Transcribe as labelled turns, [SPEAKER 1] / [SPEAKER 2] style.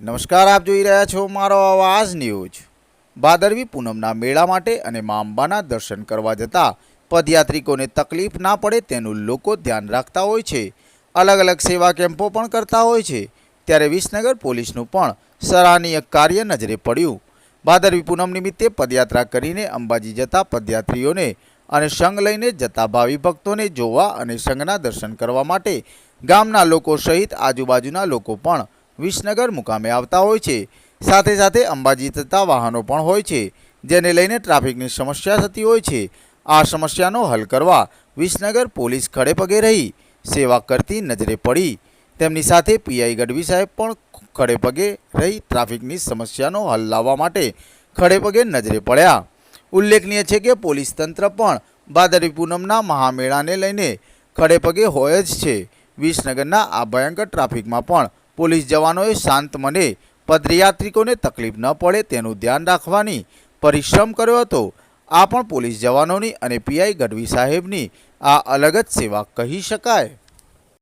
[SPEAKER 1] નમસ્કાર, આપ જોઈ રહ્યા છો મારો અવાજ ન્યૂઝ. ભાદરવી પૂનમના મેળા માટે અને મા અંબાના દર્શન કરવા જતા પદયાત્રિકોને તકલીફ ના પડે તેનું લોકો ધ્યાન રાખતા હોય છે. અલગ અલગ સેવા કેમ્પો પણ કરતા હોય છે. ત્યારે વિસનગર પોલીસનું પણ સરાહનીય કાર્ય નજરે પડ્યું. ભાદરવી પૂનમ નિમિત્તે પદયાત્રા કરીને અંબાજી જતા પદયાત્રીઓને અને સંઘ લઈને જતા ભાવિ ભક્તોને જોવા અને સંઘના દર્શન કરવા માટે ગામના લોકો સહિત આજુબાજુના લોકો પણ વિસનગર મુકામે આવતા હોય છે. સાથે સાથે અંબાજી જતા વાહનો પણ હોય છે, જેને લઈને ટ્રાફિકની સમસ્યા થતી હોય છે. આ સમસ્યાનો હલ કરવા વિસનગર પોલીસ ખડે પગે રહી, સેવા કરતી નજરે પડી. તેમની સાથે પીઆઈ ગઢવી સાહેબ પણ ખડે પગે રહી ટ્રાફિકની સમસ્યાનો હલ લાવવા માટે ખડે પગે નજરે પડ્યા. ઉલ્લેખનીય છે કે પોલીસ તંત્ર પણ ભાદરવી પૂનમના મહામેળાને લઈને ખડે પગે હોય જ છે. વિસનગરના આ ભયંકર ટ્રાફિકમાં પણ પોલીસ જવાનોએ શાંત મને પદયાત્રિકોને તકલીફ ન પડે તેનું ધ્યાન રાખવાની પરિશ્રમ કર્યો હતો. આ પણ પોલીસ જવાનોની અને પીઆઈ ગઢવી સાહેબની આ અલગ જ સેવા કહી શકાય.